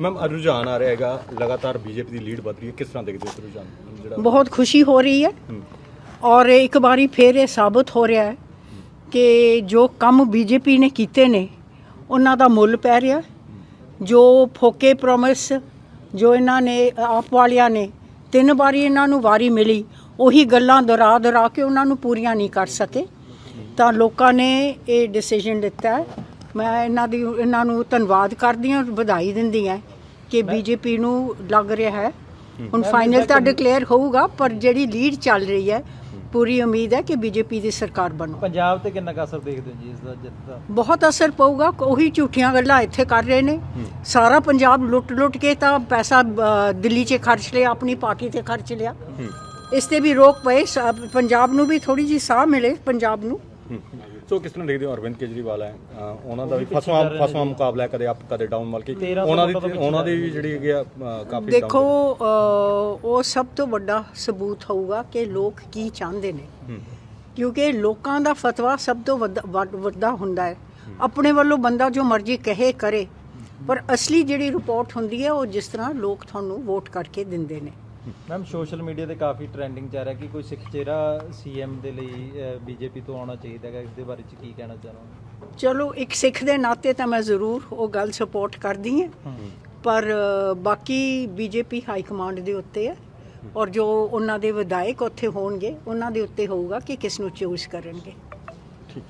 Ma'am ਰੁਝਾਨ ਆ ਰਿਹਾ ਹੈਗਾ ਲਗਾਤਾਰ ਬੀਜੇਪੀ ਦੀ ਲੀਡ ਵੱਧ ਰਹੀ ਹੈ। ਕਿਸ ਤਰ੍ਹਾਂ ਦੇਖਦੇ ਹੋ ਇਸ ਰੁਝਾਨ ਨੂੰ? ਜਿਹੜਾ ਬਹੁਤ ਖੁਸ਼ੀ ਹੋ ਰਹੀ ਹੈ। ਔਰ ਇੱਕ ਵਾਰੀ ਫੇਰ ਇਹ ਸਾਬਤ ਹੋ ਰਿਹਾ ਹੈ ਕਿ ਜੋ ਕੰਮ ਬੀਜੇਪੀ ਨੇ ਕੀਤੇ ਨੇ ਉਹਨਾਂ ਦਾ ਮੁੱਲ ਪੈ ਰਿਹਾ ਜੋ ਫੋਕੇ ਪ੍ਰੋਮਿਸ ਜੋ ਇਹਨਾਂ ਨੇ ਆਪ ਵਾਲਿਆਂ ਨੇ ਤਿੰਨ ਵਾਰੀ ਇਹਨਾਂ ਨੂੰ ਵਾਰੀ ਮਿਲੀ ਉਹੀ ਗੱਲਾਂ ਦੁਹਰਾ ਦੁਹਰਾ ਕੇ ਉਹਨਾਂ ਨੂੰ ਪੂਰੀਆਂ ਨਹੀਂ ਕਰ ਸਕੇ। ਤਾਂ ਲੋਕਾਂ ਨੇ ਇਹ ਡਿਸੀਜਨ ਲਿੱਤਾ ਹੈ ਮੈਂ ਇਹਨਾਂ ਦੀ ਇਹਨਾਂ ਨੂੰ ਧੰਨਵਾਦ ਕਰਦੀ ਹਾਂ ਵਧਾਈ ਦਿੰਦੀ ਹਾਂ ਕਿ ਬੀਜੇਪੀ ਨੂੰ ਲੱਗ ਰਿਹਾ ਹੈ। ਹੁਣ ਫਾਈਨਲ ਤਾਂ ਡਿਕਲੇਅਰ ਹੋਊਗਾ ਪਰ ਜਿਹੜੀ ਲੀਡ ਚੱਲ ਰਹੀ ਹੈ ਪੂਰੀ ਉਮੀਦ ਹੈ ਕਿ ਬੀਜੇਪੀ ਦੀ ਸਰਕਾਰ ਬਣੂ। ਪੰਜਾਬ ਤੇ ਕਿੰਨਾ ਅਸਰ ਦੇਖਦੇ ਹੋ ਜੀ ਇਸ ਦਾ ਜਿੱਤ ਦਾ? ਬਹੁਤ ਅਸਰ ਪਊਗਾ ਉਹੀ ਝੂਠੀਆਂ ਗੱਲਾਂ ਇੱਥੇ ਕਰ ਰਹੇ ਨੇ। ਸਾਰਾ ਪੰਜਾਬ ਲੁੱਟ ਲੁੱਟ ਕੇ ਤਾਂ ਪੈਸਾ ਦਿੱਲੀ 'ਚ ਖਰਚ ਲਿਆ ਆਪਣੀ ਪਾਰਟੀ ਤੇ ਖਰਚ ਲਿਆ। ਇਸ ਤੇ ਵੀ ਰੋਕ ਪਏ ਪੰਜਾਬ ਨੂੰ ਵੀ ਥੋੜੀ ਜੀ ਸਾਹ ਮਿਲੇ ਪੰਜਾਬ ਨੂੰ। ਸੋ ਕਿਸ ਤਰ੍ਹਾਂ ਦੇਖਦੇ ਹੋ ਅਰਵਿੰਦ ਕੇਜਰੀਵਾਲ ਹੈ? ਉਹਨਾਂ ਦਾ ਵੀ ਫਸਵਾ ਫਸਵਾ ਮੁਕਾਬਲਾ ਹੈ ਕਦੇ ਅਪ ਕਦੇ ਡਾਊਨ ਮਲ ਕੇ 1300 ਉਹਨਾਂ ਦੀ ਉਹਨਾਂ ਦੀ ਵੀ ਜਿਹੜੀ ਹੈਗੀ ਆ ਕਾਫੀ ਦੇਖੋ ਉਹ ਸਭ ਤੋਂ ਵੱਡਾ ਸਬੂਤ ਹੋਊਗਾ ਕਿ ਲੋਕ ਕੀ ਚਾਹੁੰਦੇ ਨੇ। ਕਿਉਂਕਿ ਲੋਕਾਂ ਦਾ ਫਤਵਾ ਸਭ ਤੋਂ ਵੱਡਾ ਹੁੰਦਾ ਹੈ। ਆਪਣੇ ਵੱਲੋਂ ਬੰਦਾ ਜੋ ਮਰਜ਼ੀ ਕਹੇ ਕਰੇ। ਪਰ ਅਸਲੀ ਜਿਹੜੀ ਰਿਪੋਰਟ ਹੁੰਦੀ ਹੈ ਉਹ ਜਿਸ ਤਰ੍ਹਾਂ ਲੋਕ ਤੁਹਾਨੂੰ ਵੋਟ ਕਰਕੇ ਦਿੰਦੇ ਨੇ। ਮੈਮ ਸੋਸ਼ਲ ਮੀਡੀਆ ਤੇ ਕਾਫੀ ਟ੍ਰੈਂਡਿੰਗ ਚੱਲ ਰਿਹਾ ਕਿ ਕੋਈ ਸਿੱਖ ਚਿਹਰਾ ਸੀਐਮ ਦੇ ਲਈ ਬੀਜੇਪੀ ਤੋਂ ਆਉਣਾ ਚਾਹੀਦਾ ਹੈਗਾ ਇਸ ਦੇ ਬਾਰੇ ਚ ਕੀ ਕਹਿਣਾ ਚਾਹੋਗੇ? ਚਲੋ ਇੱਕ ਸਿੱਖ ਦੇ ਨਾਤੇ ਤਾਂ ਮੈਂ ਜ਼ਰੂਰ ਉਹ ਗੱਲ ਸਪੋਰਟ ਕਰਦੀ ਹਾਂ ਪਰ ਬਾਕੀ ਬੀਜੇਪੀ ਹਾਈ ਕਮਾਂਡ ਦੇ ਉੱਤੇ ਹੈ ਔਰ ਜੋ ਉਹਨਾਂ ਦੇ ਵਿਧਾਇਕ ਉੱਥੇ ਹੋਣਗੇ ਉਹਨਾਂ ਦੇ ਉੱਤੇ ਹੋਊਗਾ ਕਿ ਕਿਸ ਨੂੰ ਚੂਜ਼ ਕਰਨਗੇ। ਠੀਕ।